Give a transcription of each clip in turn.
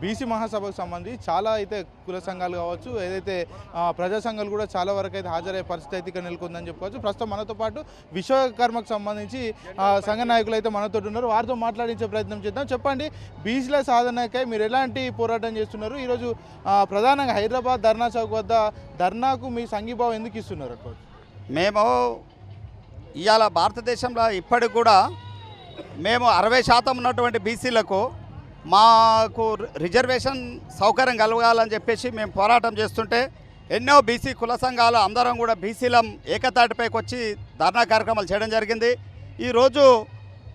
BC మహాసభకు సంబంధించి చాలా అయితే కుల సంఘాలు కావచ్చు ఏదైతే ప్రజా సంఘాలు కూడా చాలా వరకు అయితే హాజరయ్యే పరిస్థితి అయితే ఇక్కడ నెలకొందని చెప్పుకోవచ్చు. ప్రస్తుతం మనతో పాటు విశ్వకర్మకు సంబంధించి సంఘ నాయకులు అయితే మనతో ఉన్నారు. వారితో మాట్లాడించే ప్రయత్నం చేద్దాం. చెప్పండి బీసీల సాధనకై మీరు ఎలాంటి పోరాటం చేస్తున్నారు? ఈరోజు ప్రధానంగా హైదరాబాద్ ధర్నా చౌక్ వద్ద ధర్నాకు మీ సంఘీభావం ఎందుకు ఇస్తున్నారు అక్కడ? మేము ఇవాళ భారతదేశంలో ఇప్పటికి కూడా మేము అరవై శాతం ఉన్నటువంటి బీసీలకు మాకు రిజర్వేషన్ సౌకర్యం కలగాలని చెప్పేసి మేము పోరాటం చేస్తుంటే ఎన్నో బీసీ కుల సంఘాలు అందరం కూడా బీసీలం ఏకతాటిపైకి వచ్చి ధర్నా కార్యక్రమాలు చేయడం జరిగింది. ఈరోజు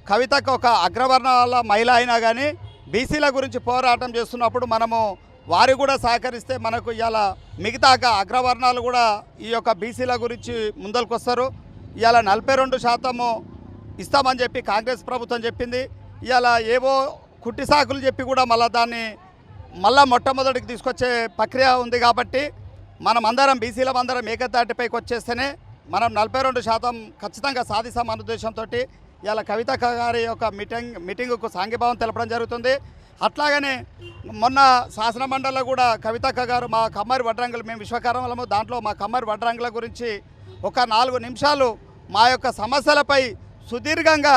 కవితకు ఒక అగ్రవర్ణాల మహిళ అయినా కానీ బీసీల గురించి పోరాటం చేస్తున్నప్పుడు మనము వారు కూడా సహకరిస్తే మనకు ఇవాళ మిగతా అగ్రవర్ణాలు కూడా ఈ యొక్క బీసీల గురించి ముందరకు వస్తారు ఇవాళ నలభై రెండు శాతము ఇస్తామని చెప్పి కాంగ్రెస్ ప్రభుత్వం చెప్పింది. ఇవాళ ఏవో కుట్టి సాకులు చెప్పి కూడా మళ్ళీ దాన్ని మళ్ళా మొట్టమొదటికి తీసుకొచ్చే ప్రక్రియ ఉంది కాబట్టి మనం అందరం బీసీలం అందరం ఏకతాటిపైకి వచ్చేస్తేనే మనం నలభై రెండు శాతం ఖచ్చితంగా సాధిస్తాం ఉద్దేశంతో ఇలా కవిత గారి యొక్క మీటింగ్ మీటింగుకు సాంఘీభావం తెలపడం జరుగుతుంది. అట్లాగనే మొన్న శాసన మండలిలో కూడా కవితక్క గారు మా కమ్మరి వడ్రంగులు మేము విశ్వకర్మలము దాంట్లో మా కమ్మరి వడ్రంగుల గురించి ఒక నాలుగు నిమిషాలు మా యొక్క సమస్యలపై సుదీర్ఘంగా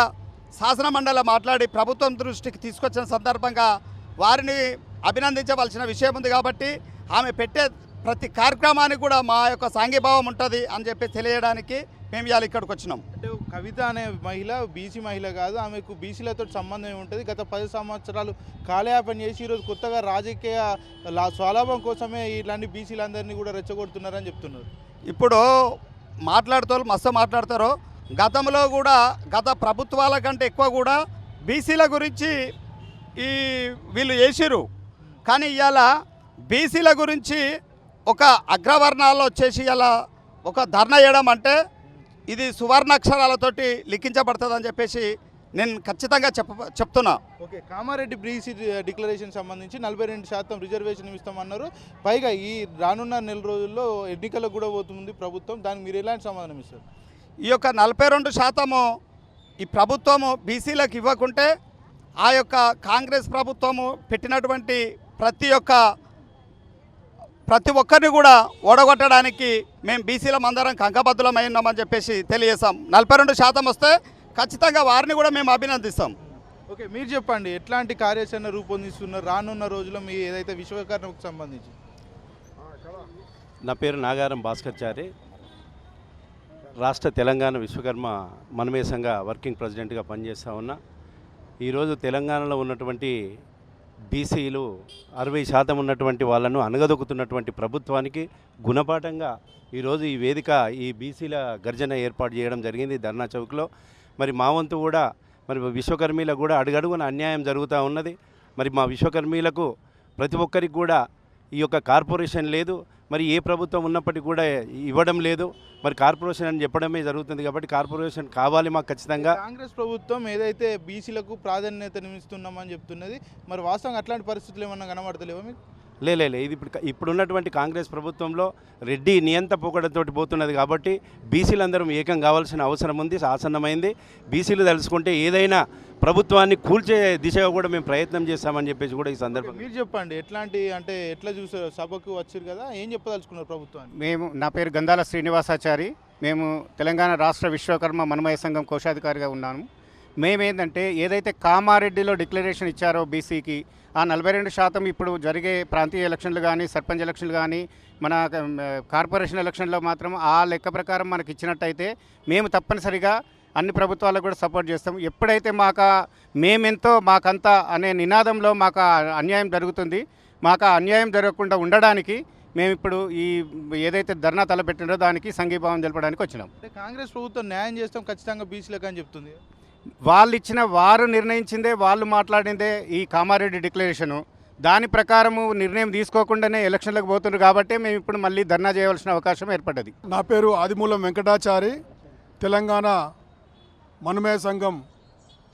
శాసన మండలి మాట్లాడి ప్రభుత్వం దృష్టికి తీసుకొచ్చిన సందర్భంగా వారిని అభినందించవలసిన విషయం ఉంది కాబట్టి ఆమె పెట్టే ప్రతి కార్యక్రమానికి కూడా మా యొక్క సాంఘీభావం ఉంటుంది అని చెప్పి తెలియడానికి మేము ఇవాళ ఇక్కడికి వచ్చినాం. అంటే కవిత అనే మహిళ బీసీ మహిళ కాదు ఆమెకు బీసీలతో సంబంధం ఉంటుంది? గత పది సంవత్సరాలు కాలయాపన చేసి ఈరోజు కొత్తగా రాజకీయ లా- స్వలాభం కోసమే ఇలాంటి బీసీలందరినీ కూడా రెచ్చగొడుతున్నారని చెప్తున్నారు. ఇప్పుడు మాట్లాడుతూ మస్తు మాట్లాడతారు. గతంలో కూడా గత ప్రభుత్వాల కంటే ఎక్కువ కూడా బీసీల గురించి ఈ వీళ్ళు చేసిరు కానీ ఇవాళ బీసీల గురించి ఒక అగ్రవర్ణాల్లో వచ్చేసి ఇలా ఒక ధర్నా చేయడం అంటే ఇది సువర్ణాక్షరాలతోటి లిఖించబడుతుందని చెప్పేసి నేను ఖచ్చితంగా చెప్ప చెప్తున్నా. ఓకే కామారెడ్డి బీసీ డిక్లరేషన్ సంబంధించి నలభై రెండు శాతం రిజర్వేషన్ ఇస్తామన్నారు. పైగా ఈ రానున్న నెల రోజుల్లో ఎన్నికలకు కూడా పోతుంది ప్రభుత్వం. దానికి మీరు ఎలాంటి సమాధానం ఇస్తారు? ఈ యొక్క నలభై రెండు శాతము ఈ ప్రభుత్వము బీసీలకు ఇవ్వకుంటే ఆ యొక్క కాంగ్రెస్ ప్రభుత్వము పెట్టినటువంటి ప్రతి ఒక్క ప్రతి ఒక్కరిని కూడా ఓడగొట్టడానికి మేము బీసీలం అందరం కంకబద్దులమై ఉన్నామని చెప్పేసి తెలియజేస్తాం నలభై రెండు శాతం వస్తే ఖచ్చితంగా వారిని కూడా మేము అభినందిస్తాం. ఓకే మీరు చెప్పండి ఎట్లాంటి కార్యాచరణ రూపొందిస్తున్నారు? రానున్న రోజుల్లో మీ ఏదైతే విశ్వకర్మకు సంబంధించి? నా పేరు నాగారం భాస్కర్చారి. రాష్ట్ర తెలంగాణ విశ్వకర్మ మనమే సంఘ వర్కింగ్ ప్రెసిడెంట్గా పనిచేస్తూ ఉన్నా. ఈరోజు తెలంగాణలో ఉన్నటువంటి బీసీలు అరవై శాతం ఉన్నటువంటి వాళ్ళను అనగదొక్కుతున్నటువంటి ప్రభుత్వానికి గుణపాఠంగా ఈరోజు ఈ వేదిక ఈ బీసీల గర్జన ఏర్పాటు చేయడం జరిగింది ధర్నా చౌక్లో. మరి మా వంతు కూడా మరి విశ్వకర్మీలకు కూడా అడుగడుగున అన్యాయం జరుగుతూ ఉన్నది. మరి మా విశ్వకర్మీలకు ప్రతి ఒక్కరికి కూడా ఈ యొక్క కార్పొరేషన్ లేదు. మరి ఏ ప్రభుత్వం ఉన్నప్పటికీ కూడా ఇవ్వడం లేదు. మరి కార్పొరేషన్ అని చెప్పడమే జరుగుతుంది కాబట్టి కార్పొరేషన్ కావాలి మాకు ఖచ్చితంగా. కాంగ్రెస్ ప్రభుత్వం ఏదైతే బీసీలకు ప్రాధాన్యతనిస్తున్నామని చెప్తున్నది మరి వాస్తవంగా అట్లాంటి పరిస్థితులు ఏమన్నా కనబడతలేవా మీకు? లే లే లే, ఇది ఇప్పుడు ఇప్పుడున్నటువంటి కాంగ్రెస్ ప్రభుత్వంలో రెడ్డి నియంత పోకడతోటి పోతున్నది కాబట్టి బీసీలందరం ఏకం కావాల్సిన అవసరం ఉంది ఆసన్నమైంది. బీసీలు తలుచుకుంటే ఏదైనా ప్రభుత్వాన్ని కూల్చే దిశగా కూడా మేము ప్రయత్నం చేస్తామని చెప్పేసి కూడా ఈ సందర్భంగా మీరు చెప్పండి ఎట్లాంటి అంటే ఎట్లా చూసారు సభకు వచ్చారు కదా ఏం చెప్పదలుచుకున్నారు ప్రభుత్వాన్ని? మేము నా పేరు గంధాల శ్రీనివాసాచారి. మేము తెలంగాణ రాష్ట్ర విశ్వకర్మ మనమయ సంఘం కోశాధికారిగా ఉన్నాము మేమేంటంటే ఏదైతే కామారెడ్డిలో డిక్లరేషన్ ఇచ్చారో బీసీకి ఆ నలభై రెండు శాతం ఇప్పుడు జరిగే ప్రాంతీయ ఎలక్షన్లు కానీ సర్పంచ్ ఎలక్షన్లు కానీ మన కార్పొరేషన్ ఎలక్షన్లో మాత్రం ఆ లెక్క ప్రకారం మనకి ఇచ్చినట్టయితే మేము తప్పనిసరిగా అన్ని ప్రభుత్వాలకు కూడా సపోర్ట్ చేస్తాం. ఎప్పుడైతే మాకు మేమెంతో మాకంత అనే నినాదంలో మాకు అన్యాయం జరుగుతుంది మాకు ఆ అన్యాయం జరగకుండా ఉండడానికి మేము ఇప్పుడు ఈ ఏదైతే ధర్నా తలపెట్టినో దానికి సంఘీభావం తెలపడానికి వచ్చినాం. కాంగ్రెస్ ప్రభుత్వం న్యాయం చేస్తాం ఖచ్చితంగా బీసీలకు అని చెప్తుంది. వాళ్ళు ఇచ్చిన వారు నిర్ణయించిందే వాళ్ళు మాట్లాడిందే ఈ కామారెడ్డి డిక్లరేషను. దాని ప్రకారము నిర్ణయం తీసుకోకుండానే ఎలక్షన్లకు పోతున్నారు కాబట్టి మేము ఇప్పుడు మళ్ళీ ధర్నా చేయవలసిన అవకాశం ఏర్పడ్డది. నా పేరు ఆదిమూలం వెంకటాచారి. తెలంగాణ మనుమయ సంఘం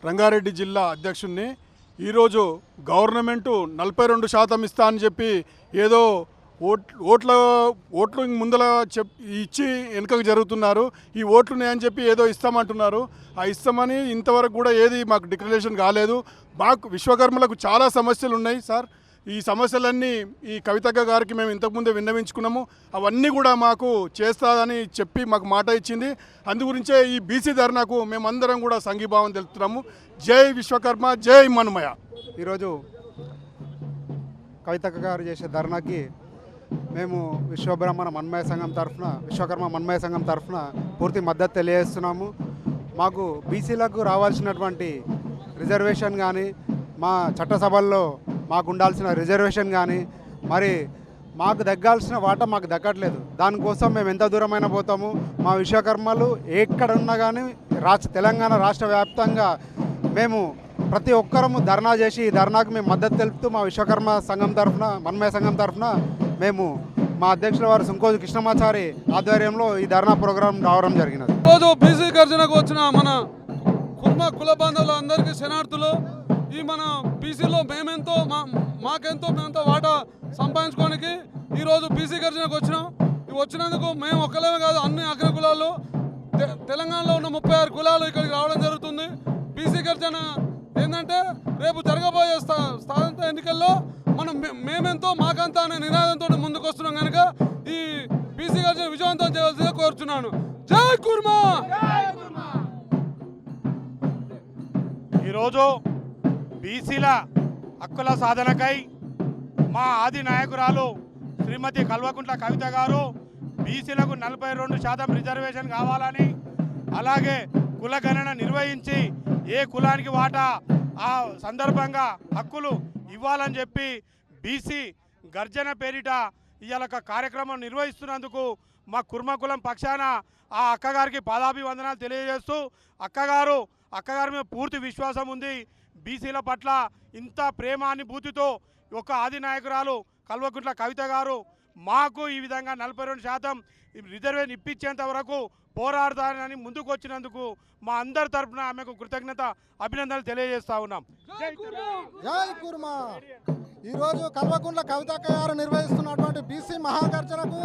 రంగారెడ్డి జిల్లా అధ్యక్షుడిని ఈరోజు గవర్నమెంటు నలభై రెండు శాతం ఇస్తా అని చెప్పి ఏదో ఓట్ ఓట్ల ఓట్లు ముందల చెప్ ఇచ్చి వెనుకకు జరుగుతున్నారు. ఈ ఓట్లు అని చెప్పి ఏదో ఇస్తామంటున్నారు. ఆ ఇస్తామని ఇంతవరకు కూడా ఏది మాకు డిక్లరేషన్ కాలేదు. మాకు విశ్వకర్మలకు చాలా సమస్యలు ఉన్నాయి సార్. ఈ సమస్యలన్నీ ఈ కవితక్క గారికి మేము ఇంతకుముందే విన్నవించుకున్నాము. అవన్నీ కూడా మాకు చేస్తాదని చెప్పి మాకు మాట ఇచ్చింది. అందు గురించే ఈ బీసీ ధర్నాకు మేమందరం కూడా సంఘీభావం తెలుపుతున్నాము. జై విశ్వకర్మ జై మనుమయ. ఈరోజు కవితక్క గారు చేసే ధర్నాకి మేము విశ్వబ్రహ్మణ మన్మయ సంఘం తరఫున విశ్వకర్మ మన్మయ సంఘం తరఫున పూర్తి మద్దతు తెలియజేస్తున్నాము. మాకు బీసీలకు రావాల్సినటువంటి రిజర్వేషన్ కానీ మా చట్టసభల్లో మాకు ఉండాల్సిన రిజర్వేషన్ కానీ మరి మాకు దగ్గాల్సిన వాట మాకు దక్కట్లేదు దానికోసం మేము ఎంత దూరమైన పోతాము. మా విశ్వకర్మలు ఎక్కడున్నా కానీ రాష్ట్ర తెలంగాణ రాష్ట్ర వ్యాప్తంగా మేము ప్రతి ఒక్కరము ధర్నా చేసి ఈ ధర్నాకు మేము మద్దతు తెలుపుతూ మా విశ్వకర్మ సంఘం తరఫున మన్మయ సంఘం తరఫున మేము మా అధ్యక్షుల వారు సుంకోజు కృష్ణమాచారి ఆధ్వర్యంలో ఈ ధర్నా ప్రోగ్రాం రావడం జరిగినది. రోజు బీసీ గర్జనకు వచ్చిన మన కుర్మ కుల బాంధవులు అందరికీ శనార్థులు ఈ మన బీసీలో మేమెంతో మా మాకెంతో మేమెంతో వాటా సంపాదించుకోనికి ఈరోజు బీసీ గర్జనకు వచ్చినాం. ఇవి వచ్చినందుకు మేము ఒక్కలేమే కాదు అన్ని అగ్ర కులాలు తె- తెలంగాణలో ఉన్న ముప్పై ఆరు కులాలు ఇక్కడికి రావడం జరుగుతుంది. బీసీ గర్జన ఏంటంటే రేపు జరగబోయే స్థా స్థానిక ఎన్నికల్లో మనం మేమెంతో మాకంతా అనే నినాదంతో చేస్తున్నాం కనుక ఈ బీసీ గర్జన విజయవంతం చేయవలసిందిగా కోరుతున్నాను జై కుర్మా! ఈరోజు బీసీల హక్కుల సాధనకై మా ఆది నాయకురాలు శ్రీమతి కల్వకుంట్ల కవిత గారు బీసీలకు నలభై రెండు శాతం రిజర్వేషన్ కావాలని అలాగే కుల గణన నిర్వహించి ఏ కులానికి వాటా ఆ సందర్భంగా హక్కులు ఇవ్వాలని చెప్పి బీసీ గర్జన పేరిట ఇవాళ కార్యక్రమం నిర్వహిస్తున్నందుకు మా కుర్మకులం పక్షాన ఆ అక్కగారికి పాదాభివందనాలు తెలియజేస్తూ అక్కగారు అక్కగారి మీద పూర్తి విశ్వాసం ఉంది. బీసీల పట్ల ఇంత ప్రేమానుభూతితో ఒక ఆది నాయకురాలు కల్వకుంట్ల కవిత గారు మాకు ఈ విధంగా నలభై రెండు శాతం రిజర్వేషన్ ఇప్పించేంత వరకు పోరాడతానని ముందుకు వచ్చినందుకు మా అందరి తరఫున ఆమెకు కృతజ్ఞత అభినందనలు తెలియజేస్తా ఉన్నాం. ఈరోజు కల్వకుంట్ల కవితక్క గారు నిర్వహిస్తున్నటువంటి బీసీ మహాగర్జనకు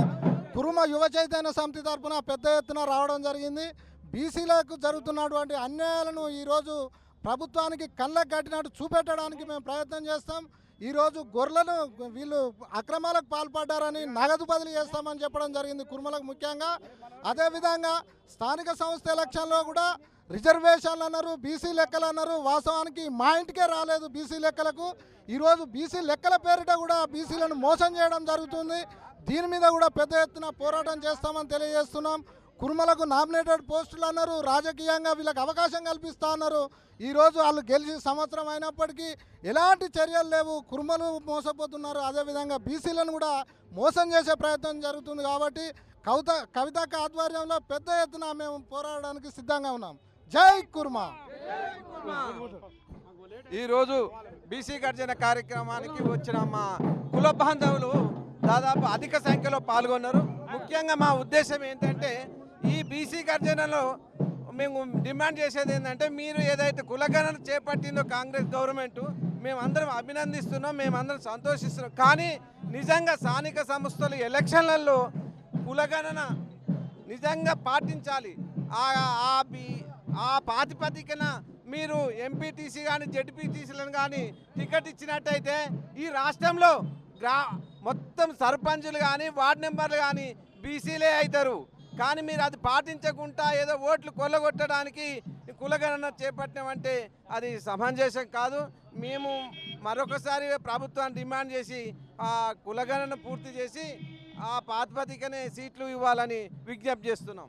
కురుమ యువ చైతన్య సమితి తరఫున పెద్ద ఎత్తున రావడం జరిగింది. బీసీలకు జరుగుతున్నటువంటి అన్యాయాలను ఈరోజు ప్రభుత్వానికి కళ్ళకు కట్టినట్టు చూపెట్టడానికి మేము ప్రయత్నం చేస్తాం. ఈరోజు గొర్రెలను వీళ్ళు అక్రమాలకు పాల్పడ్డారని నగదు బదిలీ చేస్తామని చెప్పడం జరిగింది కుర్మలకు ముఖ్యంగా. అదేవిధంగా స్థానిక సంస్థ ఎలక్షన్లో కూడా రిజర్వేషన్లు అన్నారు బీసీ లెక్కలు అన్నారు. వాస్తవానికి మా ఇంటికే రాలేదు బీసీ లెక్కలకు. ఈరోజు బీసీ లెక్కల పేరిట కూడా బీసీలను మోసం చేయడం జరుగుతుంది. దీని మీద కూడా పెద్ద ఎత్తున పోరాటం చేస్తామని తెలియజేస్తున్నాం. కుర్మలకు నామినేటెడ్ పోస్టులు అన్నారు రాజకీయంగా వీళ్ళకి అవకాశం కల్పిస్తా అన్నారు. ఈరోజు వాళ్ళు గెలిచి సంవత్సరం అయినప్పటికీ ఎలాంటి చర్యలు లేవు. కుర్మలు మోసపోతున్నారు. అదేవిధంగా బీసీలను కూడా మోసం చేసే ప్రయత్నం జరుగుతుంది కాబట్టి కవిత కవితక్క ఆధ్వర్యంలో పెద్ద ఎత్తున మేము పోరాడడానికి సిద్ధంగా ఉన్నాం. జై కుర్మా! ఈరోజు బీసీ గర్జన కార్యక్రమానికి వచ్చిన మా కుల బాంధవులు దాదాపు అధిక సంఖ్యలో పాల్గొన్నారు. ముఖ్యంగా మా ఉద్దేశం ఏంటంటే ఈ బీసీ గర్జనలో మేము డిమాండ్ చేసేది ఏంటంటే మీరు ఏదైతే కులగణన చేపట్టిందో కాంగ్రెస్ గవర్నమెంట్ మేమందరం అభినందిస్తున్నాం మేమందరం సంతోషిస్తున్నాం. కానీ నిజంగా స్థానిక సంస్థలు ఎలక్షన్లలో కులగణన నిజంగా పాటించాలి. ఆ ఆ ప్రాతిపదికన మీరు ఎంపీటీసీ కానీ జడ్పీటీసీలను కానీ టికెట్ ఇచ్చినట్టయితే ఈ రాష్ట్రంలో గ్రా మొత్తం సర్పంచులు కానీ వార్డు మెంబర్లు కానీ బీసీలే అవుతారు. కానీ మీరు అది పాటించకుండా ఏదో ఓట్లు కొల్లగొట్టడానికి కులగణన చేపట్టినామంటే అది సమంజసం కాదు. మేము మరొకసారి ప్రభుత్వాన్ని డిమాండ్ చేసి ఆ కులగణన పూర్తి చేసి ఆ పాతిపతికనే సీట్లు ఇవ్వాలని విజ్ఞప్తి చేస్తున్నాం.